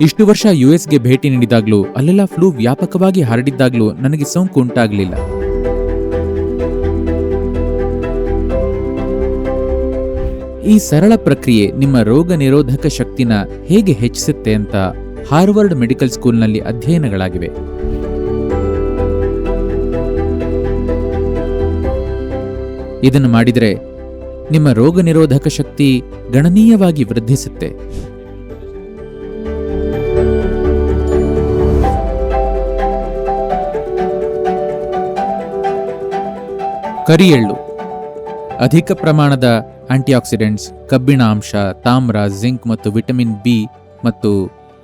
ಇಷ್ಟು ವರ್ಷ ಯುಎಸ್ಗೆ ಭೇಟಿ ನೀಡಿದಾಗ್ಲೂ ಅಲ್ಲೆಲ್ಲ ಫ್ಲೂ ವ್ಯಾಪಕವಾಗಿ ಹರಡಿದ್ದಾಗ್ಲೂ ನನಗೆ ಸೋಂಕು ಉಂಟಾಗಲಿಲ್ಲ. ಈ ಸರಳ ಪ್ರಕ್ರಿಯೆ ನಿಮ್ಮ ರೋಗ ನಿರೋಧಕ ಶಕ್ತಿನ ಹೇಗೆ ಹೆಚ್ಚಿಸುತ್ತೆ ಅಂತ ಹಾರ್ವರ್ಡ್ ಮೆಡಿಕಲ್ ಸ್ಕೂಲ್ನಲ್ಲಿ ಅಧ್ಯಯನಗಳಾಗಿವೆ. ಇದನ್ನು ಮಾಡಿದರೆ ನಿಮ್ಮ ರೋಗ ನಿರೋಧಕ ಶಕ್ತಿ ಗಣನೀಯವಾಗಿ ವೃದ್ಧಿಸುತ್ತೆ. ಕರಿಎಳ್ಳು. ಅಧಿಕ ಪ್ರಮಾಣದ ಆಂಟಿಆಕ್ಸಿಡೆಂಟ್ಸ್, ಕಬ್ಬಿಣ ಅಂಶ, ತಾಮ್ರ, ಜಿಂಕ್ ಮತ್ತು ವಿಟಮಿನ್ ಬಿ ಮತ್ತು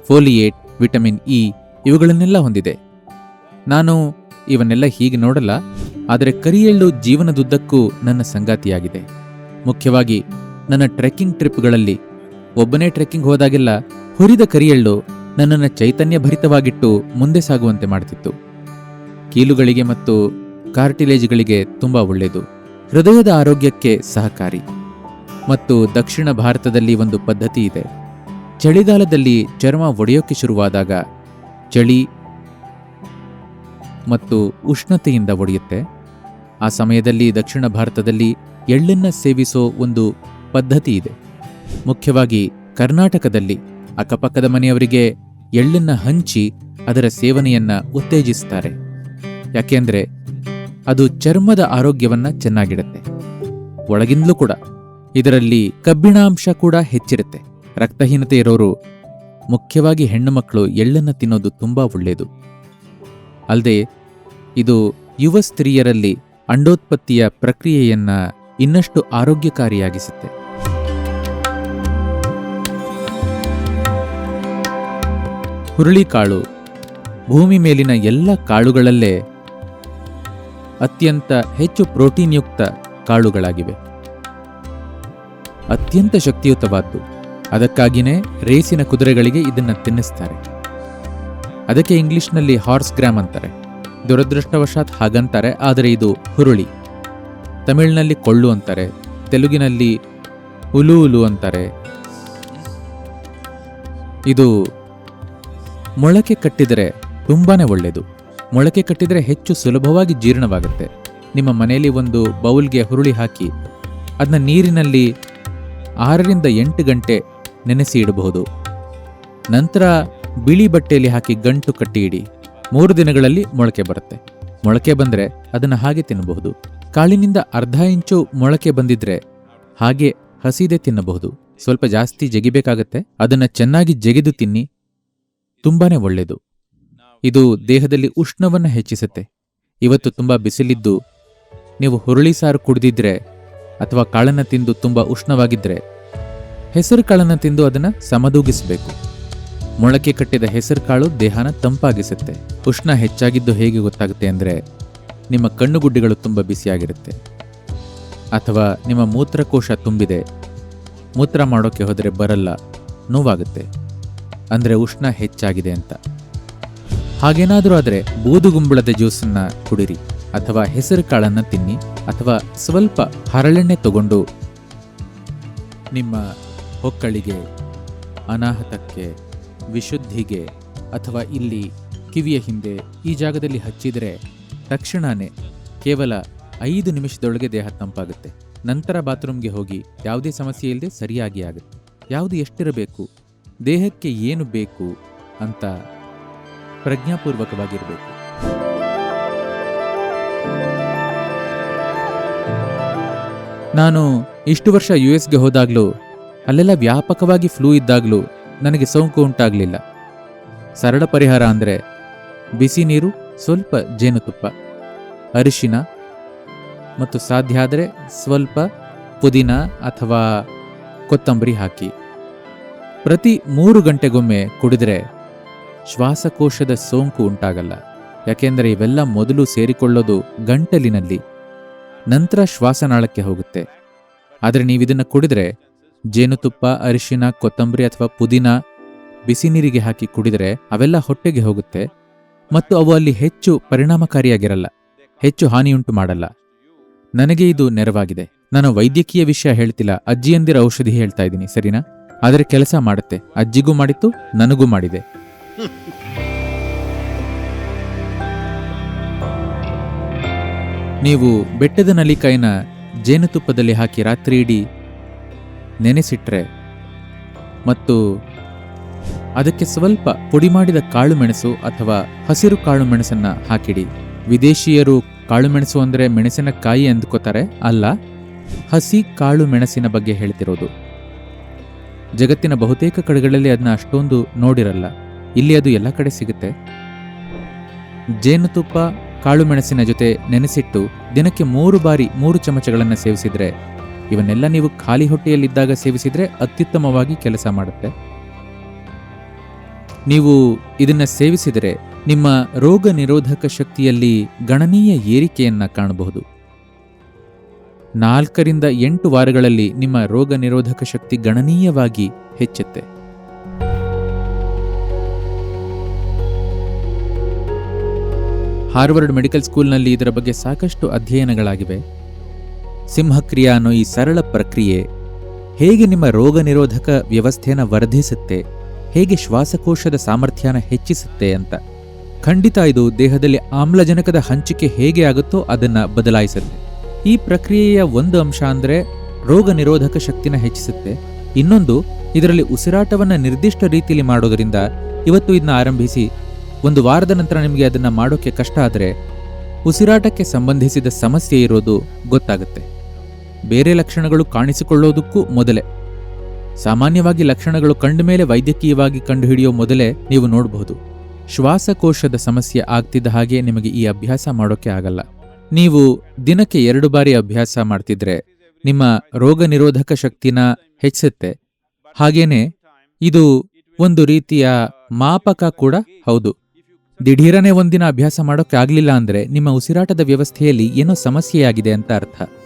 ಫೋಲಿಯೇಟ್, ವಿಟಮಿನ್ ಇ ಇವುಗಳನ್ನೆಲ್ಲ ಹೊಂದಿದೆ. ನಾನು ಇವನ್ನೆಲ್ಲ ಹೀಗೆ ನೋಡಲ್ಲ, ಆದರೆ ಕರಿಯೆಳ್ಳು ಜೀವನದುದ್ದಕ್ಕೂ ನನ್ನ ಸಂಗಾತಿಯಾಗಿದೆ. ಮುಖ್ಯವಾಗಿ ನನ್ನ ಟ್ರೆಕ್ಕಿಂಗ್ ಟ್ರಿಪ್ಗಳಲ್ಲಿ ಒಬ್ಬನೇ ಟ್ರೆಕ್ಕಿಂಗ್ ಹೋದಾಗೆಲ್ಲ ಹುರಿದ ಕರಿಯೆಳ್ಳು ನನ್ನನ್ನು ಚೈತನ್ಯ ಭರಿತವಾಗಿಟ್ಟು ಮುಂದೆ ಸಾಗುವಂತೆ ಮಾಡ್ತಿತ್ತು. ಕೀಲುಗಳಿಗೆ ಮತ್ತು ಕಾರ್ಟಿಲೇಜ್ಗಳಿಗೆ ತುಂಬ ಒಳ್ಳೆಯದು. ಹೃದಯದ ಆರೋಗ್ಯಕ್ಕೆ ಸಹಕಾರಿ. ಮತ್ತು ದಕ್ಷಿಣ ಭಾರತದಲ್ಲಿ ಒಂದು ಪದ್ಧತಿ ಇದೆ. ಚಳಿಗಾಲದಲ್ಲಿ ಚರ್ಮ ಒಡೆಯೋಕೆ ಶುರುವಾದಾಗ ಚಳಿ ಮತ್ತು ಉಷ್ಣತೆಯಿಂದ ಒಡೆಯುತ್ತೆ. ಆ ಸಮಯದಲ್ಲಿ ದಕ್ಷಿಣ ಭಾರತದಲ್ಲಿ ಎಳ್ಳನ್ನ ಸೇವಿಸೋ ಒಂದು ಪದ್ಧತಿ ಇದೆ. ಮುಖ್ಯವಾಗಿ ಕರ್ನಾಟಕದಲ್ಲಿ ಅಕ್ಕಪಕ್ಕದ ಮನೆಯವರಿಗೆ ಎಳ್ಳನ್ನ ಹಂಚಿ ಅದರ ಸೇವನೆಯನ್ನ ಉತ್ತೇಜಿಸ್ತಾರೆ. ಯಾಕೆಂದ್ರೆ ಅದು ಚರ್ಮದ ಆರೋಗ್ಯವನ್ನ ಚೆನ್ನಾಗಿಡುತ್ತೆ. ಒಳಗಿಂದಲೂ ಕೂಡ. ಇದರಲ್ಲಿ ಕಬ್ಬಿಣಾಂಶ ಕೂಡ ಹೆಚ್ಚಿರುತ್ತೆ. ರಕ್ತಹೀನತೆ ಇರೋರು ಮುಖ್ಯವಾಗಿ ಹೆಣ್ಣು ಮಕ್ಕಳು ಎಳ್ಳನ್ನು ತಿನ್ನೋದು ತುಂಬಾ ಒಳ್ಳೆಯದು ಅಲ್ಲದೆ ಇದು ಯುವ ಸ್ತ್ರೀಯರಲ್ಲಿ ಅಂಡೋತ್ಪತ್ತಿಯ ಪ್ರಕ್ರಿಯೆಯನ್ನ ಇನ್ನಷ್ಟು ಆರೋಗ್ಯಕಾರಿಯಾಗಿಸುತ್ತೆ. ಹುರುಳಿಕಾಳು ಭೂಮಿ ಮೇಲಿನ ಎಲ್ಲ ಕಾಳುಗಳಲ್ಲೇ ಅತ್ಯಂತ ಹೆಚ್ಚು ಪ್ರೋಟೀನ್ ಯುಕ್ತ ಕಾಳುಗಳಾಗಿವೆ. ಅತ್ಯಂತ ಶಕ್ತಿಯುತವಾದ್ದು. ಅದಕ್ಕಾಗಿಯೇ ರೇಸಿನ ಕುದುರೆಗಳಿಗೆ ಇದನ್ನು ತಿನ್ನಿಸ್ತಾರೆ. ಅದಕ್ಕೆ ಇಂಗ್ಲಿಷ್ನಲ್ಲಿ ಹಾರ್ಸ್ ಗ್ರಾಮ್ ಅಂತಾರೆ. ದುರದೃಷ್ಟವಶಾತ್ ಹಾಗಂತಾರೆ, ಆದರೆ ಇದು ಹುರುಳಿ. ತಮಿಳಿನಲ್ಲಿ ಕೊಳ್ಳು ಅಂತಾರೆ. ತೆಲುಗಿನಲ್ಲಿ ಹುಲು ಹುಲು ಅಂತಾರೆ. ಇದು ಮೊಳಕೆ ಕಟ್ಟಿದರೆ ತುಂಬಾನೇ ಒಳ್ಳೆಯದು. ಮೊಳಕೆ ಕಟ್ಟಿದರೆ ಹೆಚ್ಚು ಸುಲಭವಾಗಿ ಜೀರ್ಣವಾಗುತ್ತೆ. ನಿಮ್ಮ ಮನೆಯಲ್ಲಿ ಒಂದು ಬೌಲ್ಗೆ ಹುರುಳಿ ಹಾಕಿ ಅದನ್ನ ನೀರಿನಲ್ಲಿ ಆರರಿಂದ ಎಂಟು ಗಂಟೆ ನೆನೆಸಿ ಇಡಬಹುದು. ನಂತರ ಬಿಳಿ ಬಟ್ಟೆಯಲ್ಲಿ ಹಾಕಿ ಗಂಟು ಕಟ್ಟಿ ಇಡಿ ಮೂರು ದಿನಗಳಲ್ಲಿ ಮೊಳಕೆ ಬರುತ್ತೆ. ಮೊಳಕೆ ಬಂದರೆ ಅದನ್ನು ಹಾಗೆ ತಿನ್ನಬಹುದು. ಕಾಳಿನಿಂದ ಅರ್ಧ ಇಂಚು ಮೊಳಕೆ ಬಂದಿದ್ರೆ ಹಾಗೆ ಹಸಿದೆ ತಿನ್ನಬಹುದು. ಸ್ವಲ್ಪ ಜಾಸ್ತಿ ಜಗಿಬೇಕಾಗತ್ತೆ. ಅದನ್ನು ಚೆನ್ನಾಗಿ ಜಗಿದು ತಿನ್ನಿ. ತುಂಬಾನೇ ಒಳ್ಳೆಯದು ಇದು ದೇಹದಲ್ಲಿ ಉಷ್ಣವನ್ನು ಹೆಚ್ಚಿಸುತ್ತೆ. ಇವತ್ತು ತುಂಬ ಬಿಸಿಲಿದ್ದು, ನೀವು ಹುರುಳಿ ಸಾರು ಕುಡಿದಿದ್ರೆ ಅಥವಾ ಕಾಳನ್ನು ತಿಂದು ತುಂಬ ಉಷ್ಣವಾಗಿದ್ರೆ ಹೆಸರು ಕಾಳನ್ನು ತಿಂದು ಅದನ್ನು ಸಮದೂಗಿಸಬೇಕು. ಮೊಳಕೆ ಕಟ್ಟಿದ ಹೆಸರು ಕಾಳು ದೇಹನ ತಂಪಾಗಿಸುತ್ತೆ. ಉಷ್ಣ ಹೆಚ್ಚಾಗಿದ್ದು ಹೇಗೆ ಗೊತ್ತಾಗುತ್ತೆ ಅಂದರೆ ನಿಮ್ಮ ಕಣ್ಣುಗುಡ್ಡೆಗಳು ತುಂಬ ಬಿಸಿಯಾಗಿರುತ್ತೆ. ಅಥವಾ ನಿಮ್ಮ ಮೂತ್ರಕೋಶ ತುಂಬಿದೆ. ಮೂತ್ರ ಮಾಡೋಕ್ಕೆ ಹೋದರೆ ಬರಲ್ಲ, ನೋವಾಗುತ್ತೆ. ಅಂದರೆ ಉಷ್ಣ ಹೆಚ್ಚಾಗಿದೆ ಅಂತ. ಹಾಗೇನಾದರೂ ಆದರೆ ಬೂದುಗುಂಬಳದ ಜ್ಯೂಸನ್ನ ಕುಡಿರಿ, ಅಥವಾ ಹೆಸರು ಕಾಳನ್ನು ತಿನ್ನಿ, ಅಥವಾ ಸ್ವಲ್ಪ ಹರಳೆಣ್ಣೆ ತಗೊಂಡು ನಿಮ್ಮ ಹೊಕ್ಕಳಿಗೆ, ಅನಾಹತಕ್ಕೆ, ವಿಶುದ್ಧಿಗೆ, ಅಥವಾ ಇಲ್ಲಿ ಕಿವಿಯ ಹಿಂದೆ ಈ ಜಾಗದಲ್ಲಿ ಹಚ್ಚಿದರೆ ತಕ್ಷಣನೇ ಕೇವಲ ಐದು ನಿಮಿಷದೊಳಗೆ ದೇಹ ತಂಪಾಗುತ್ತೆ. ನಂತರ ಬಾತ್ರೂಮ್ಗೆ ಹೋಗಿ ಯಾವುದೇ ಸಮಸ್ಯೆ ಇಲ್ಲದೆ ಸರಿಯಾಗಿ ಆಗುತ್ತೆ. ಯಾವುದು ಎಷ್ಟಿರಬೇಕು, ದೇಹಕ್ಕೆ ಏನು ಬೇಕು ಅಂತ ಪ್ರಜ್ಞಾಪೂರ್ವಕವಾಗಿರಬೇಕು. ನಾನು ಇಷ್ಟು ವರ್ಷ ಯು ಎಸ್ಗೆ ಹೋದಾಗಲೂ, ಅಲ್ಲೆಲ್ಲ ವ್ಯಾಪಕವಾಗಿ ಫ್ಲೂ ಇದ್ದಾಗಲೂ ನನಗೆ ಸೋಂಕು ಉಂಟಾಗಲಿಲ್ಲ. ಸರಳ ಪರಿಹಾರ ಅಂದರೆ ಬಿಸಿ ನೀರು, ಸ್ವಲ್ಪ ಜೇನುತುಪ್ಪ, ಅರಿಶಿನ ಮತ್ತು ಸಾಧ್ಯ ಆದರೆ ಸ್ವಲ್ಪ ಪುದೀನ ಅಥವಾ ಕೊತ್ತಂಬರಿ ಹಾಕಿ. ಪ್ರತಿ ಮೂರು ಗಂಟೆಗೊಮ್ಮೆ ಕುಡಿದರೆ ಶ್ವಾಸಕೋಶದ ಸೋಂಕು ಉಂಟಾಗಲ್ಲ. ಯಾಕೆಂದರೆ ಇವೆಲ್ಲ ಮೊದಲು ಸೇರಿಕೊಳ್ಳೋದು ಗಂಟಲಿನಲ್ಲಿ. ನಂತರ ಶ್ವಾಸನಾಳಕ್ಕೆ ಹೋಗುತ್ತೆ. ಆದರೆ ನೀವಿದನ್ನು ಕುಡಿದ್ರೆ ಜೇನುತುಪ್ಪ, ಅರಿಶಿನ, ಕೊತ್ತಂಬರಿ ಅಥವಾ ಪುದೀನ ಬಿಸಿ ನೀರಿಗೆ ಹಾಕಿ ಕುಡಿದರೆ ಅವೆಲ್ಲ ಹೊಟ್ಟೆಗೆ ಹೋಗುತ್ತೆ ಮತ್ತು ಅವು ಅಲ್ಲಿ ಹೆಚ್ಚು ಪರಿಣಾಮಕಾರಿಯಾಗಿರಲ್ಲ. ಹೆಚ್ಚು ಹಾನಿಯುಂಟು ಮಾಡಲ್ಲ. ನನಗೆ ಇದು ನೆರವಾಗಿದೆ. ನಾನು ವೈದ್ಯಕೀಯ ವಿಷಯ ಹೇಳ್ತಿಲ್ಲ. ಅಜ್ಜಿಯಂದಿರ ಔಷಧಿ ಹೇಳ್ತಾ ಇದ್ದೀನಿ, ಸರಿನಾ? ಆದರೆ ಕೆಲಸ ಮಾಡುತ್ತೆ. ಅಜ್ಜಿಗೂ ಮಾಡಿತ್ತು, ನನಗೂ ಮಾಡಿದೆ. ನೀವು ಬೆಟ್ಟದ ನಲಿಕಾಯಿನ ಜೇನುತುಪ್ಪದಲ್ಲಿ ಹಾಕಿ ರಾತ್ರಿ ಇಡೀ ನೆನೆಸಿಟ್ರೆ ಮತ್ತು ಅದಕ್ಕೆ ಸ್ವಲ್ಪ ಪುಡಿ ಮಾಡಿದ ಕಾಳು ಮೆಣಸು ಅಥವಾ ಹಸಿರು ಕಾಳು ಮೆಣಸನ್ನ ಹಾಕಿಡಿ. ವಿದೇಶಿಯರು ಕಾಳು ಮೆಣಸು ಅಂದರೆ ಮೆಣಸಿನಕಾಯಿ ಅಂದ್ಕೋತಾರೆ. ಅಲ್ಲ, ಹಸಿ ಕಾಳು ಮೆಣಸಿನ ಬಗ್ಗೆ ಹೇಳ್ತಿರೋದು. ಜಗತ್ತಿನ ಬಹುತೇಕ ಕಡೆಗಳಲ್ಲಿ ಅದನ್ನ ಅಷ್ಟೊಂದು ನೋಡಿರಲ್ಲ. ಇಲ್ಲಿ ಅದು ಎಲ್ಲ ಕಡೆ ಸಿಗುತ್ತೆ. ಜೇನುತುಪ್ಪ, ಕಾಳು ಮೆಣಸಿನ ಜೊತೆ ನೆನೆಸಿಟ್ಟು ದಿನಕ್ಕೆ ಮೂರು ಬಾರಿ ಮೂರು ಚಮಚಗಳನ್ನು ಸೇವಿಸಿದರೆ, ಇವನ್ನೆಲ್ಲ ನೀವು ಖಾಲಿ ಹೊಟ್ಟೆಯಲ್ಲಿದ್ದಾಗ ಸೇವಿಸಿದರೆ ಅತ್ಯುತ್ತಮವಾಗಿ ಕೆಲಸ ಮಾಡುತ್ತೆ. ನೀವು ಇದನ್ನು ಸೇವಿಸಿದರೆ ನಿಮ್ಮ ರೋಗ ನಿರೋಧಕ ಶಕ್ತಿಯಲ್ಲಿ ಗಣನೀಯ ಏರಿಕೆಯನ್ನು ಕಾಣಬಹುದು. ನಾಲ್ಕರಿಂದ ಎಂಟು ವಾರಗಳಲ್ಲಿ ನಿಮ್ಮ ರೋಗ ನಿರೋಧಕ ಶಕ್ತಿ ಗಣನೀಯವಾಗಿ ಹೆಚ್ಚುತ್ತೆ. ಹಾರ್ವರ್ಡ್ ಮೆಡಿಕಲ್ ಸ್ಕೂಲ್ನಲ್ಲಿ ಇದರ ಬಗ್ಗೆ ಸಾಕಷ್ಟು ಅಧ್ಯಯನಗಳಾಗಿವೆ. ಸಿಂಹಕ್ರಿಯಾ ಅನ್ನೋ ಈ ಸರಳ ಪ್ರಕ್ರಿಯೆ ಹೇಗೆ ನಿಮ್ಮ ರೋಗ ನಿರೋಧಕ ವ್ಯವಸ್ಥೆಯನ್ನು ವರ್ಧಿಸುತ್ತೆ, ಹೇಗೆ ಶ್ವಾಸಕೋಶದ ಸಾಮರ್ಥ್ಯನ ಹೆಚ್ಚಿಸುತ್ತೆ ಅಂತ. ಖಂಡಿತ ಇದು ದೇಹದಲ್ಲಿ ಆಮ್ಲಜನಕದ ಹಂಚಿಕೆ ಹೇಗೆ ಆಗುತ್ತೋ ಅದನ್ನ ಬದಲಾಯಿಸುತ್ತೆ. ಈ ಪ್ರಕ್ರಿಯೆಯ ಒಂದು ಅಂಶ ಅಂದ್ರೆ ರೋಗ ನಿರೋಧಕ ಶಕ್ತಿನ ಹೆಚ್ಚಿಸುತ್ತೆ. ಇನ್ನೊಂದು, ಇದರಲ್ಲಿ ಉಸಿರಾಟವನ್ನು ನಿರ್ದಿಷ್ಟ ರೀತಿಯಲ್ಲಿ ಮಾಡೋದರಿಂದ ಇವತ್ತು ಇದನ್ನ ಆರಂಭಿಸಿ ಒಂದು ವಾರದ ನಂತರ ನಿಮಗೆ ಅದನ್ನು ಮಾಡೋಕ್ಕೆ ಕಷ್ಟ ಆದರೆ ಉಸಿರಾಟಕ್ಕೆ ಸಂಬಂಧಿಸಿದ ಸಮಸ್ಯೆ ಇರೋದು ಗೊತ್ತಾಗುತ್ತೆ. ಬೇರೆ ಲಕ್ಷಣಗಳು ಕಾಣಿಸಿಕೊಳ್ಳೋದಕ್ಕೂ ಮೊದಲೇ. ಸಾಮಾನ್ಯವಾಗಿ ಲಕ್ಷಣಗಳು ಕಂಡ ಮೇಲೆ ವೈದ್ಯಕೀಯವಾಗಿ ಕಂಡುಹಿಡಿಯೋ ಮೊದಲೇ ನೀವು ನೋಡಬಹುದು. ಶ್ವಾಸಕೋಶದ ಸಮಸ್ಯೆ ಆಗ್ತಿದ್ದ ಹಾಗೆ ನಿಮಗೆ ಈ ಅಭ್ಯಾಸ ಮಾಡೋಕ್ಕೆ ಆಗಲ್ಲ. ನೀವು ದಿನಕ್ಕೆ ಎರಡು ಬಾರಿ ಅಭ್ಯಾಸ ಮಾಡ್ತಿದ್ರೆ ನಿಮ್ಮ ರೋಗ ನಿರೋಧಕ ಶಕ್ತಿನ ಹೆಚ್ಚಿಸುತ್ತೆ ಹಾಗೇನೆ ಇದು ಒಂದು ರೀತಿಯ ಮಾಪಕ ಕೂಡ ಹೌದು. ದಿಢೀರನೆ ಒಂದಿನ ಅಭ್ಯಾಸ ಮಾಡೋಕೆ ಅಂದರೆ ಅಂದ್ರೆ ನಿಮ್ಮ ಉಸಿರಾಟದ ವ್ಯವಸ್ಥೆಯಲ್ಲಿ ಏನೋ ಸಮಸ್ಯೆಯಾಗಿದೆ ಅಂತ ಅರ್ಥ.